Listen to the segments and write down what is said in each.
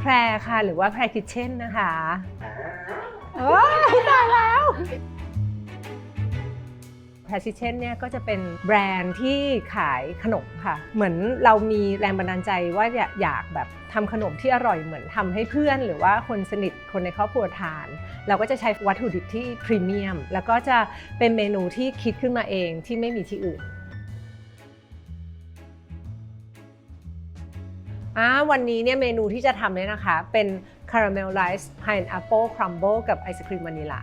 แพรค่ะ หรือว่าแพรคิทเช่นนะคะโอ้ยตายแล้วแพรคิทเช่นเนี่ยก็จะเป็นแบรนด์ที่ขายขนมค่ะ เหมือนเรามีแรงบันดาลใจว่าอยากอยากแบบทำขนมที่อร่อยเหมือนทำให้เพื่อน หรือว่าคนสนิทคนในครอบครัวทาน เราก็จะใช้วัตถุดิบที่พรีเมียม แล้วก็จะเป็นเมนูที่คิดขึ้นมาเองที่ไม่มีที่อื่น อ่าวันนี้เนี่ยเมนูที่จะทำเนี่ยนะคะ เป็น caramelized pineapple crumble กับไอศครีมวานิลา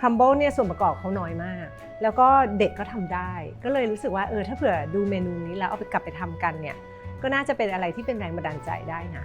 crumble เนี่ยส่วนประกอบเขาน้อยมาก แล้วก็เด็กก็ทำได้ ก็เลยรู้สึกว่าเออถ้าเผื่อดูเมนูนี้แล้วเอาไปกลับไปทำกันเนี่ย ก็น่าจะเป็นอะไรที่เป็นแรงบันดาลใจได้นะ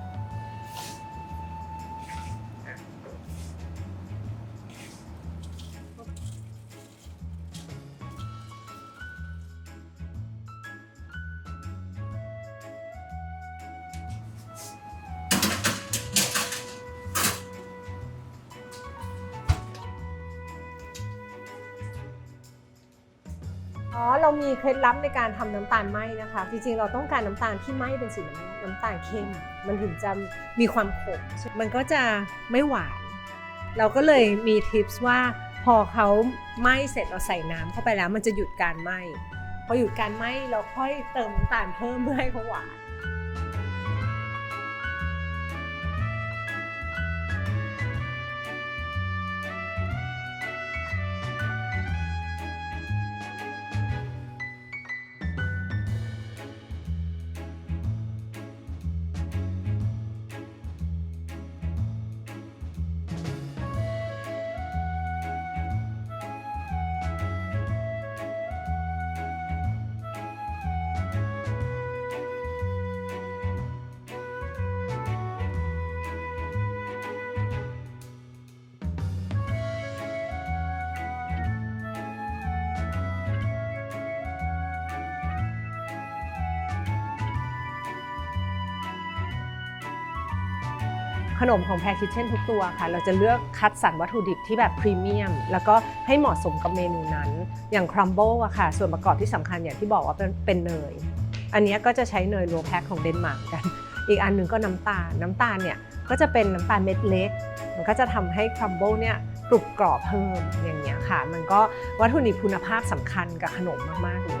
อ๋อเรามีเคล็ดลับในการทำน้ำตาลไหมนะคะ จริงๆเราต้องการน้ำตาลที่ไหมเป็นสีน้ำน้ำตาลเข้ม มันถึงจะมีความขมมันก็จะไม่หวาน เราก็เลยมีทิปส์ว่าพอเขาไหม้เสร็จเราใส่น้ำเข้าไปแล้วมันจะหยุดการไหม้พอหยุดการไหม้เราค่อยเติมน้ำตาลเพิ่มเพื่อให้เขาหวาน ขนมของแพรคิทเช่นทุกตัวค่ะ เราจะเลือกคัดสรรวัตถุดิบที่แบบพรีเมียม แล้วก็ให้เหมาะสมกับเมนูนั้น อย่างครัมโบอะค่ะ ส่วนประกอบที่สำคัญอย่างที่บอกว่าเป็นเนเนย อันนี้ก็จะใช้เนยโลแพ็คของเดนมาร์กกัน อีกอันหนึ่งก็น้ำตาล น้ำตาลเนี่ยก็จะเป็นน้ำตาลเม็ดเล็ก มันก็จะทำให้ครัมโบเนี่ยกรุบกรอบเพิ่มอย่างเงี้ยค่ะ มันก็วัตถุดิบคุณภาพสำคัญกับขนมมากๆเลย